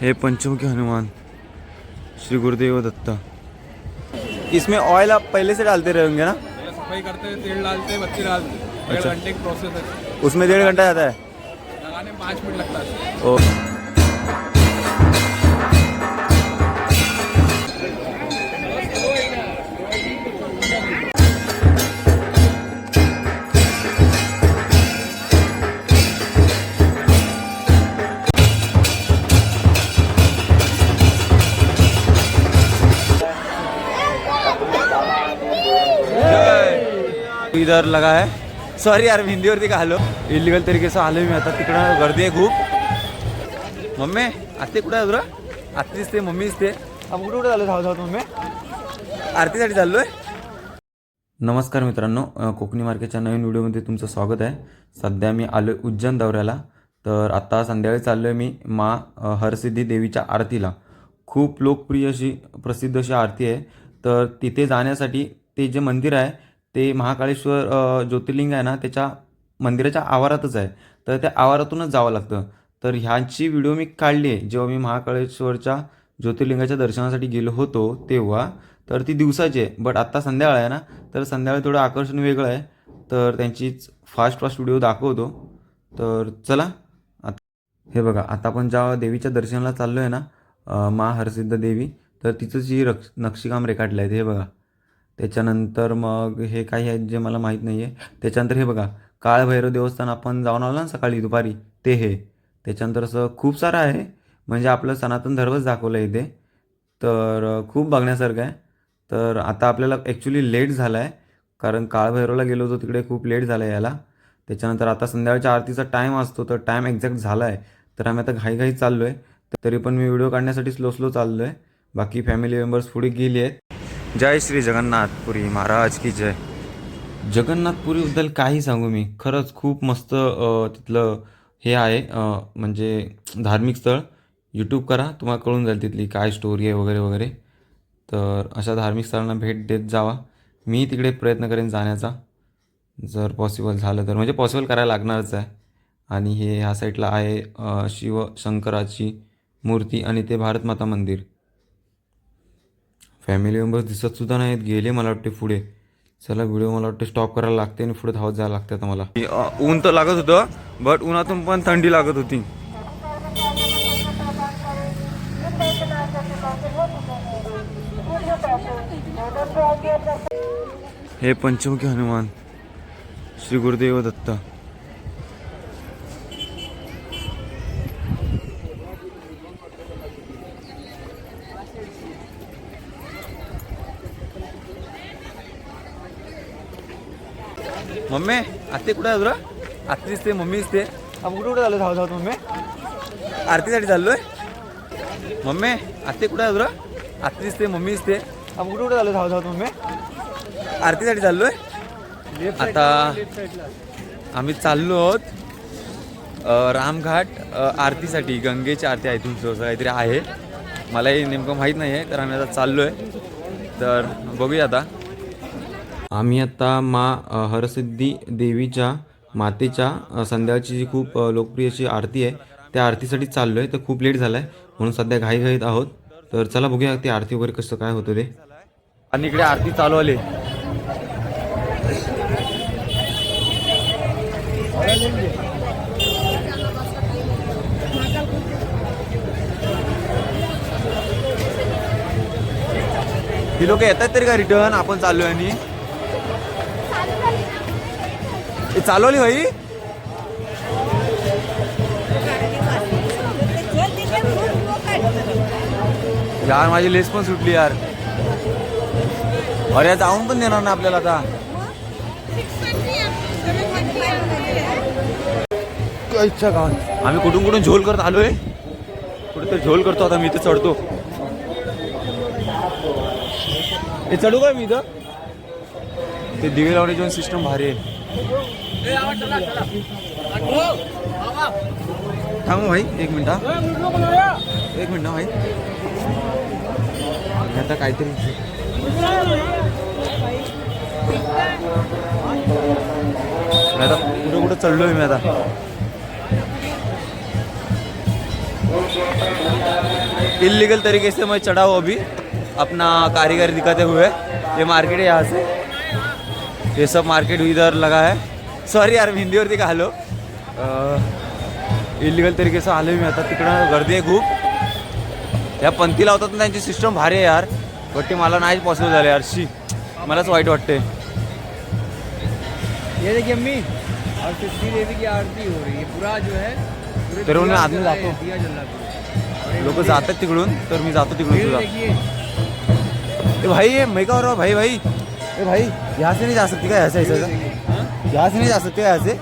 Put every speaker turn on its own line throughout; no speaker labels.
हे पंचमुखी हनुमान श्री गुरुदेव दत्ता। इसमें ऑयल आप पहले से डालते रहेंगे ना?
सफ़ाई करते हैं तेल डालते हैं बत्ती डालते हैं।
अच्छा।
घंटे की प्रोसेस है।
उसमें डेढ़ घंटा जाता है?
लगाने में पाँच मिनट लगता है।
इधर लगा है। सॉरी यार मी हिंदीवरती का आलो इलिगल तरीके से आलो मी आता तिकडं गर्दी आहे खूप मम्मी आत्ते कुठे आहे तुला आत्तीच ते मम्मीच ते आपण कुठे कुठे झालो धाव धावत मम्मी। आरतीसाठी चाललोय नमस्कार मित्रांनो कोकणी मार्केटच्या नवीन व्हिडिओमध्ये तुमचं स्वागत आहे. सध्या मी आलो उज्जैन दौऱ्याला. तर आत्ता संध्याकाळी चाललो आहे मी मा हरसिद्धी देवीच्या आरतीला. खूप लोकप्रिय अशी प्रसिद्ध अशी आरती आहे. तर तिथे जाण्यासाठी ते जे मंदिर आहे ते महाकाळेश्वर ज्योतिर्लिंग आहे ना त्याच्या मंदिराच्या आवारातच आहे. तर त्या आवारातूनच जावं लागतं. तर ह्याची व्हिडिओ मी काढली आहे जेव्हा मी महाकाळेश्वरच्या ज्योतिर्लिंगाच्या दर्शनासाठी गेलो होतो तेव्हा तर ती दिवसाची आहे. बट आत्ता संध्याकाळ आहे ना तर संध्याकाळी थोडं आकर्षण वेगळं आहे. तर त्यांचीच फास्ट फास्ट व्हिडिओ दाखवतो. तर चला आता हे बघा आता आपण ज्या देवीच्या दर्शनाला चाललो आहे ना मा हरसिद्ध देवी तर तिचं जी रक्ष नक्षीकाम रेखाटलं आहे ते हे बघा. त्याच्यानंतर मग हे काही आहेत जे मला माहीत नाही आहे त्याच्यानंतर हे बघा काळभैरव देवस्थान आपण जाऊन आलो ना सकाळी दुपारी ते हे. त्याच्यानंतर असं खूप सारं आहे. म्हणजे आपलं सनातन धर्मच दाखवलं आहे इथे. तर खूप बघण्यासारखं आहे. तर आता आपल्याला ॲक्च्युली लेट झाला आहे कारण काळभैरवला गेलो होतो तिकडे खूप लेट झालं आहे याला त्याच्यानंतर आता संध्याकाळच्या आरतीचा टाईम असतो तर टाईम एक्झॅक्ट झाला आहे तर आम्ही आता घाईघाई चाललो आहे तरी पण मी व्हिडिओ काढण्यासाठी स्लो स्लो चाललो आहे बाकी फॅमिली मेंबर्स पुढे गेली आहेत. जय श्री जगन्नाथपुरी महाराज की जय. जगन्नाथपुरीबद्दल काही सांगू मी. खरंच खूप मस्त तिथलं हे आहे. म्हणजे धार्मिक स्थळ. यूट्यूब करा तुम्हाला कळून जाईल तिथली काय स्टोरी आहे वगैरे वगैरे. तर अशा धार्मिक स्थळांना भेट देत जावा. मी तिकडे प्रयत्न करेन जाण्याचा. जर पॉसिबल झालं तर. म्हणजे पॉसिबल करायला लागणारच आहे. आणि हे ह्या साईडला आहे शिवशंकराची शिव शंकराची मूर्ती आणि ते भारतमाता मंदिर. फॅमिली मेंबर्स दिसत सुद्धा नाहीत. गेले मला वाटते पुढे. चला व्हिडिओ मला वाटते स्टॉप करायला लागते आणि पुढे धावत जायला लागते आता मला. ऊन तर लागत होतं बट उन्हातून पण थंडी लागत होती. हे पंचमुखी हनुमान श्री गुरुदेव दत्ता. मम्मी आत्ते कुठे आहे तुला? आत्ती दिसते मम्मी दिसते. आपण कुठे कुठे चाललो धाव धावत मम्मी? आरतीसाठी चाललोय. मम्मी आत्ते कुठे आहे तुला? आत्ती दिसते मम्मी दिसते. आपण कुठे कुठे चाललो धाव धावत मम्मी? आरतीसाठी चाललोय. आता आम्ही चाललो आहोत रामघाट आरतीसाठी. गंगेची आरती आहे तुमचं असं काहीतरी आहे. मलाही नेमकं माहीत नाही आहे तर आम्ही आता चाललो आहे तर बघूया आता. आम्ही आता मा हरसिद्धी देवीच्या मातेच्या संध्याकाळची जी खूप लोकप्रिय अशी आरती आहे त्या आरतीसाठी चाललो आहे तर खूप लेट झाला आहे म्हणून सध्या घाईघाईत आहोत. तर चला बघूया ती आरती वगैरे कसं काय होतं ते. आणि इकडे आरती चालू आली. ही लोक येतात तरी का रिटर्न? आपण चाललोय आणि चालवली भाई? यार माझी लेस पण सुटली यार. अरे जाऊन पण देणार ना आपल्याला आता. इच्छा का आम्ही कुठून कुठून झोल करत आलोय? कुठे तर झोल करतो आता मी इथे चढतो. हे चढू काय मी इथं? ते दिवे लावण्याची सिस्टम भारी आहे. थांबू भाई एक मिनिट. एक मिनिट भाई. मी आता काहीतरी मी आता कुठं कुठं चढलोय मी आता. इलीगल तरीके से मैं चढ़ा हूँ अभी अपना कारीगर दिखाते हुए। ये मार्केट है यहाँ से। ये सब मार्केट इधर लगा है। सॉरी यार मी हिंदीवरती का आलो? इलिगल तरीकेचं आलो मी आता. तिकडं गर्दी आहे खूप. या पंथी लावतात ना त्यांची सिस्टम भारी आहे यार. बट ते मला नाही पॉसिबल झालं यार. शी मलाच वाईट वाटते
ये देखिए अम्मी और सिद्धि देवी की आरती हो रही है. पूरा जो है पूरे
तेरे आदमी जातो. लोक जातात तिकडून तर मी जातो तिकडून सुद्धा ए भाई ये मैं क्या हो रहा हूँ भाई भाई। ए भाई यहाँ से नहीं जा सकती क्या? ऐसे ऐसे ऐसा।
हाँ?
यहाँ से नहीं जा सकते क्या ऐसे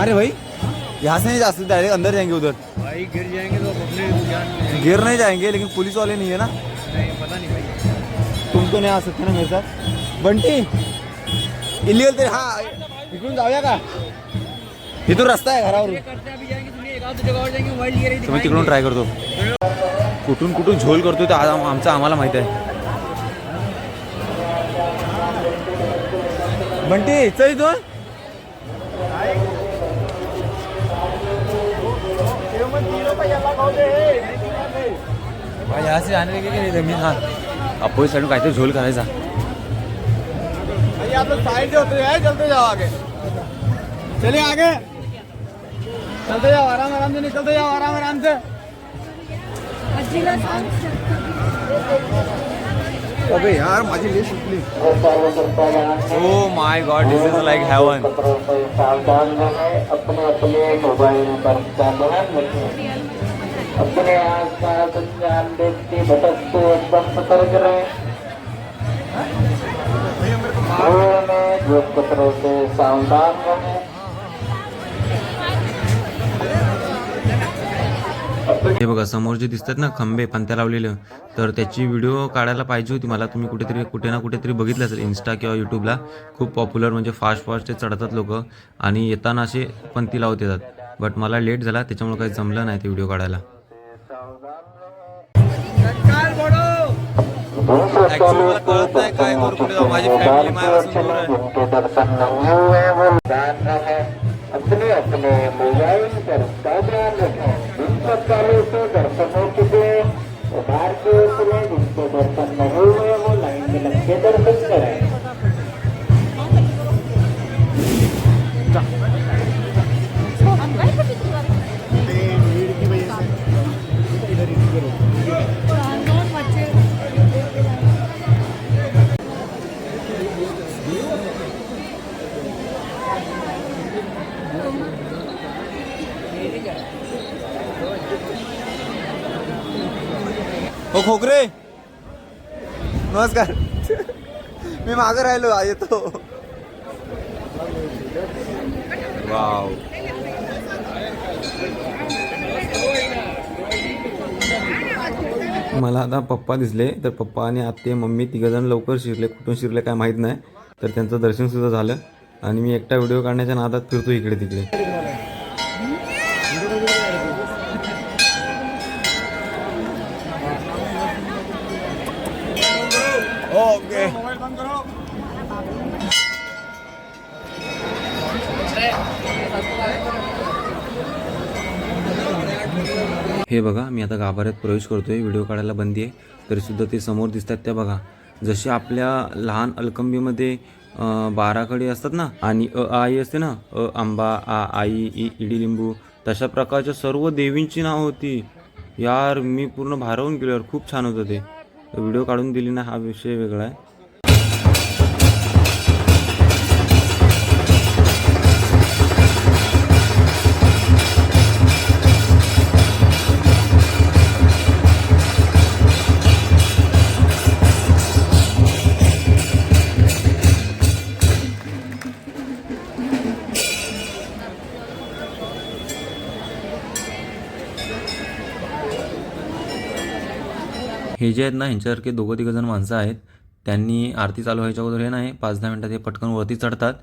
अरे भाई यहाँ से नहीं जा सकते डायरेक्ट अंदर जाएंगे उधर।
भाई गिर जाएंगे तो अपने।
गिर नहीं जाएंगे लेकिन पुलिस वाले नहीं है ना।
नहीं पता नहीं भाई।
तुम तो नहीं आ सकते ना मेरे साथ। बंटी इलिगल ते हा इकडून जाऊया का? इथून रस्ता आहे घरावरून
करते
तुम्ही तिकडून ट्राय करतो कुठून कुठून झोल करतोय ते आज आमचं आम्हाला माहीत आहे। बंटी चल इथून भाई यहाँ से आने लगे की नाही जमीन हा। अपोजिट साइड काहीतरी झोल करायचा
आप लोग साइड से होते जाए चलते जाओ आगे। चलिए आगे। चलते जाओ आराम आराम से निकलते जाओ आराम आराम से। अबे यार माझी लिस्ट सुटली
ओ my god this is like heaven
अपने अपने मोबाइल पर रखें अपने आसपास अनजान व्यक्ति भटकते एकदम सतर्क रहें धूल में जो कतरों से सावधान रहें।
हे बघा समोर जे दिसतात ना खंबे पंत्या लावलेले तर त्याची व्हिडिओ काढायला पाहिजे होती. मला तुम्ही कुठेतरी कुठे ना कुठेतरी बघितलं असेल इन्स्टा किंवा यूट्यूबला खूप पॉप्युलर म्हणजे फास्ट फास्ट ते चढतात लोक. आणि येताना असे पंथी लावत येतात. बट मला लेट झाला त्याच्यामुळे काही जमलं नाही ते व्हिडिओ काढायला.
कळत नाही काय करू माझी फॅमिली माझ्यापासून दूर आहे
जिनके दर्शन नहीं हुए वो ध्यान के लिए जिनके दर्शन नहीं हुए वो लाइन में लग के दर्शन
खोकरे? नमस्कार. मी मागं राहिलो येतो. वाव.
मला आता पप्पा दिसले तर पप्पा आणि आत्ते मम्मी तिघंजण लवकर शिरले कुठून शिरले काय माहीत नाही तर त्यांचं दर्शनसुद्धा झालं. आणि मी एकटा व्हिडिओ काढण्याच्या नादात फिरतो इकडे तिकडे हे बघा मी आता गाभाऱ्यात प्रवेश करतोय व्हिडिओ काढायला बंदी आहे तरीसुद्धा ते समोर दिसतात त्या बघा. जसे आपल्या लहान अलकंबीमध्ये बाराकडे बाराखडी असतात ना आणि अ आई असते ना अ आंबा आ आई इ इडी लिंबू तशा प्रकारच्या सर्व देवींची नावं होती. यार मी पूर्ण भारावून गेलो यार खूप छान होतं ते. व्हिडिओ काढून दिली ना हा विषय वेगळा आहे. हे जे आहेत ना ह्यांच्यासारखे दोघं तिघं जण माणसं आहेत त्यांनी आरती चालू व्हायच्या अगोदर हे नाही पाच दहा मिनटात हे पटकन वरती चढतात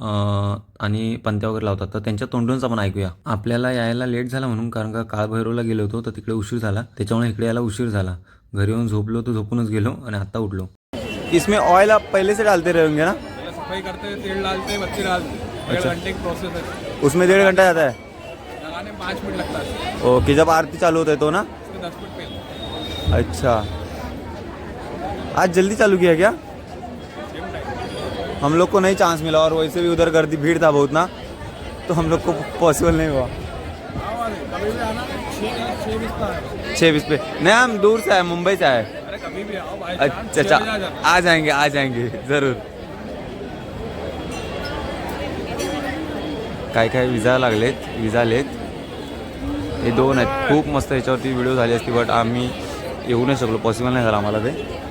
अं, आणि पंत्या वगैरे लावतात. तर त्यांच्या तोंडूनच आपण ऐकूया. आपल्याला यायला लेट झाला म्हणून कारण का काळभैरवला गेलो होतो तर तिकडे उशीर झाला. त्याच्यामुळे इकडे यायला उशीर झाला. घरी येऊन झोपलो तर झोपूनच गेलो आणि आता उठलो.
इसमें ऑयल आप पहले से डालते रहेंगे ना?
पहले सफाई करते हैं तेल डालते हैं बत्ती डालते हैं। डेढ़ घंटे की प्रोसेस है।
उसमें डेढ़ घंटा जाता है?
लगाने में पाँच मिनट लगता है।
ओके जब आरती चालू होता है तो ना?
दस फुट पे
अच्छा। आज जल्दी चालू किया क्या? हम लोग को नहीं चांस मिला और वैसे भी उधर गर्दी, भीड़ था बहुत ना तो हम लोग को पॉसिबल नहीं हुआ।
छः बीस
पे। नहीं, हम दूर से आए, मुंबई से आए। अच्छा अच्छा आ जाएँगे आ जाएँगे, ज़रूर। काय काय विजा लागलेत विजा आलेत हे दोन आहेत, खूप मस्त याच्यावरती व्हिडिओ बट आम्ही येऊ नाही शकलो. पॉसिबल नाही झालं आम्हाला ते.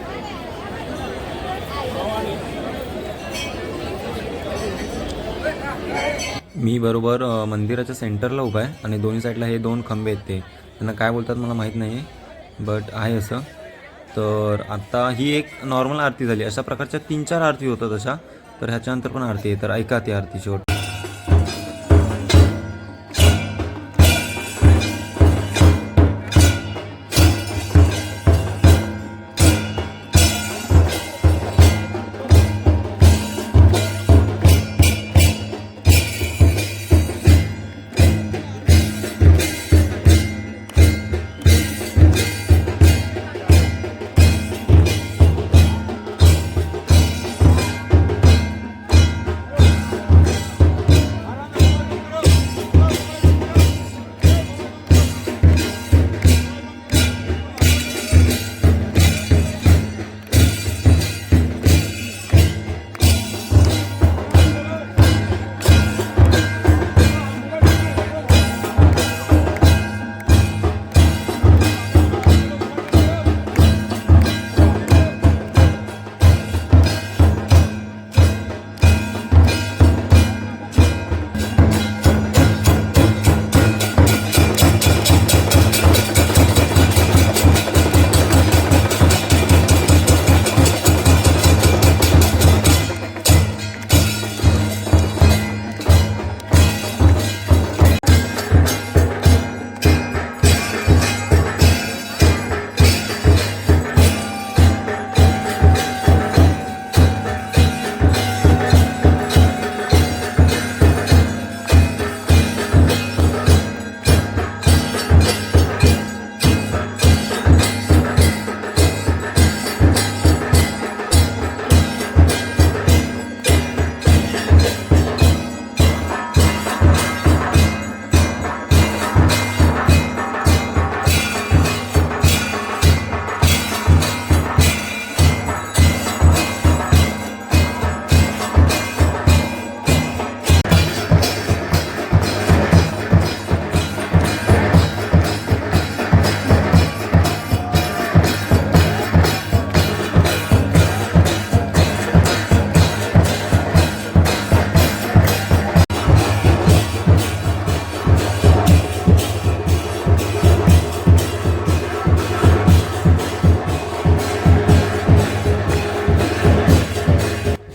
मी बरोबर मंदिराच्या सेंटरला उभा आहे आणि दोन्ही साईडला हे दोन खंबे आहेत ते. त्यांना काय बोलतात मला माहीत नाही बट आहे असं. तर आता ही एक नॉर्मल आरती झाली. अशा प्रकारच्या तीन चार आरती होतात अशा. तर ह्याच्यानंतर पण आरती आहे. तर ऐका ती आरती शेवट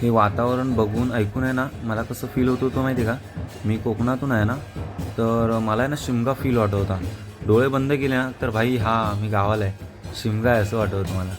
हे वातावरण बघून ऐकून आहे ना मला कसं फील होत होतं माहिती आहे का? मी कोकणातून आहे ना तर मला आहे ना शिमगा फील वाटत होता. डोळे बंद केले ना तर भाई हा मी गावाला आहे. शिमगा आहे असं वाटत होतं मला.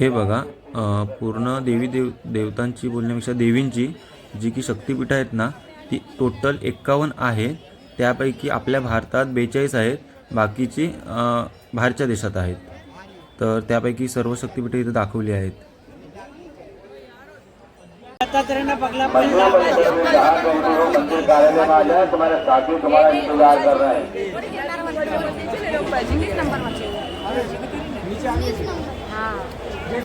हे बघा पूर्ण देवी देव देवतांची बोलण्यापेक्षा देवींची जी की शक्तिपीठं आहेत ना ती टोटल एक्कावन्न आहे त्यापैकी आपल्या भारतात बेचाळीस आहेत बाकीची बाहेरच्या देशात आहेत. तर त्यापैकी सर्व शक्तिपीठं इथे दाखवली आहेत.
कार्यालय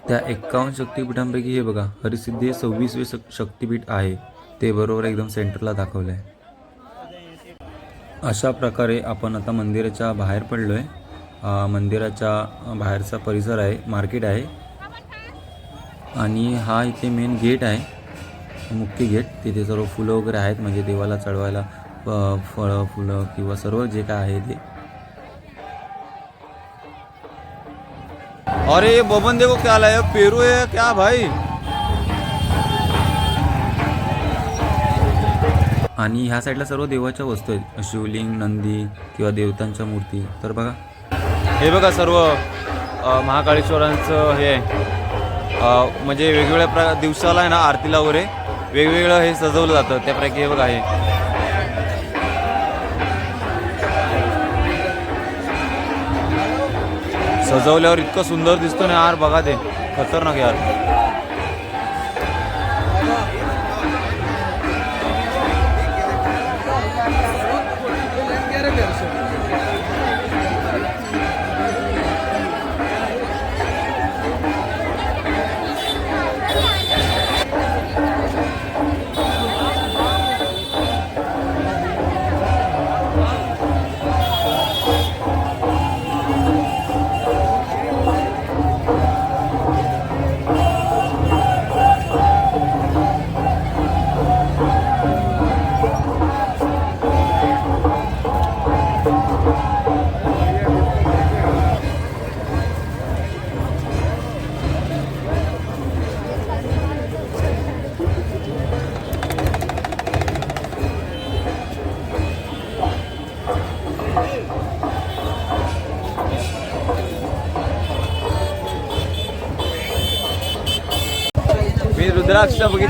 त्या एक्कावन्न शक्तिपीठांपैकी हे बघा हरिसिद्धी हे सव्वीसवे शक- शक्तिपीठ आहे. ते बरोबर एकदम सेंटरला दाखवलं आहे अशा प्रकारे आपण आता मंदिराच्या बाहेर पडलो आहे मंदिराच्या बाहेरचा परिसर आहे मार्केट आहे. आणि हा इथे मेन गेट आहे मुख्य गेट. तिथे सर्व फुलं वगैरे आहेत म्हणजे देवाला चढवायला फळं फुलं किंवा सर्व जे काय आहे ते
अरे ये बबन देखो क्या लाया पेरू है क्या भाई?
आणि ह्या साईडला सर्व देवाच्या वस्तू आहेत. शिवलिंग नंदी किंवा देवतांच्या मूर्ती. तर बघा.
हे बघा सर्व महाकाळेश्वरांचं हे आहे. म्हणजे वेगवेगळ्या प्र दिवसाला आहे ना आरतीला वगैरे. वेगवेगळं हे सजवलं जातं. त्यापैकी हे बघा हे. सजवल्यावर इतकं सुंदर दिसतो ना यार बघा ते. खतरनाक यार.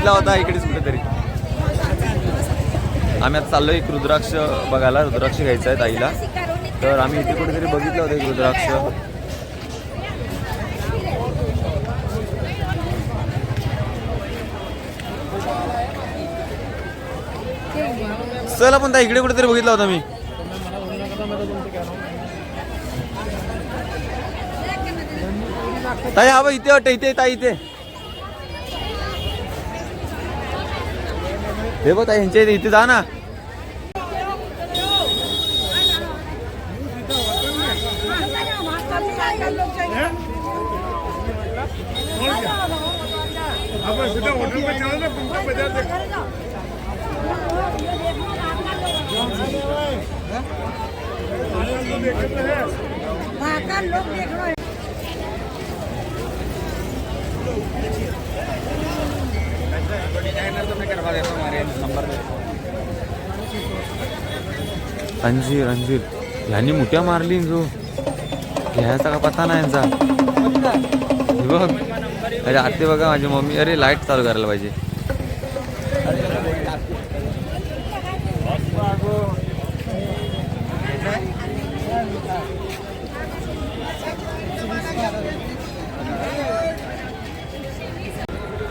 रुद्राक्ष होता इकडेच कुठेतरी. आम्ही आता चाललो एक रुद्राक्ष बघायला. रुद्राक्ष घ्यायचा आहे ताईला. तर आम्ही इथे कुठेतरी बघितलं होतं एक रुद्राक्ष. चला पण ताई इकडे कुठेतरी बघितला होता मी. ताई हा बघ इथे वाटतं इथे ताई इथे. हे बघ ताई यांच्या इथे इथे जा ना
लोग देख रहे हैं
अंजीर अंजीर यांनी मुठ्या मारली जो घ्यायचा का पत्ता नाही यांचा? बघ. अरे आते बघा माझी मम्मी. अरे लाइट चालू करायला पाहिजे.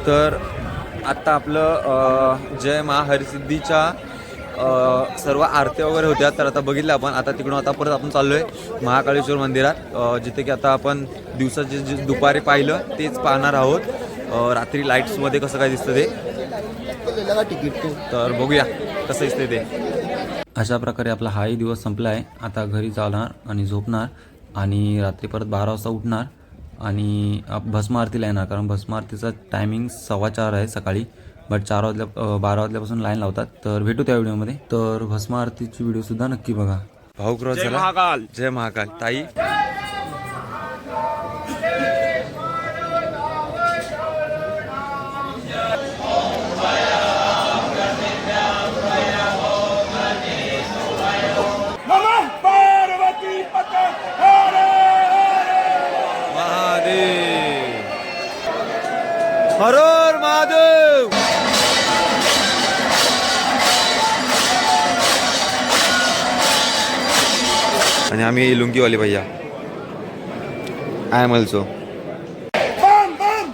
तर आत्ता आपलं जय महा हरिसिद्धीच्या सर्व आरत्या वगैरे होत्या तर आता बघितलं आपण. आता तिकडून आता परत आपण चाललो आहे महाकाळेश्वर मंदिरात. जिथे की आता आपण दिवसाचे जे दुपारी पाहिलं तेच पाहणार आहोत. रात्री लाईट्समध्ये कसं काय दिसतं ते. तिकीट तर बघूया कसं दिसतं ते.
अशा प्रकारे आपला हाही दिवस संपला आहे आता घरी जाणार आणि झोपणार आणि रात्री परत बारा वाजता उठणार. आणि भस्म आरतीला येणार कारण भस्म आरतीचा टायमिंग सव्वा चार आहे सकाळी बट चार वाजल्या बारा वाजल्यापासून लाईन लावतात. तर भेटू त्या व्हिडिओमध्ये. तर भस्म आरतीची व्हिडिओसुद्धा नक्की बघा.
भाऊ क्रॉस
जय
झाला
महाकाल.
जय महाकाल. ताई. हरोर महादेव! आणि आम्ही लुंगीवाले भैया. आय मलचो
बम बम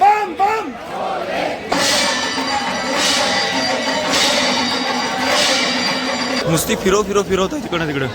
बम बम!
नुसती फिरव फिरव फिरवतो तिकडं तिकडं.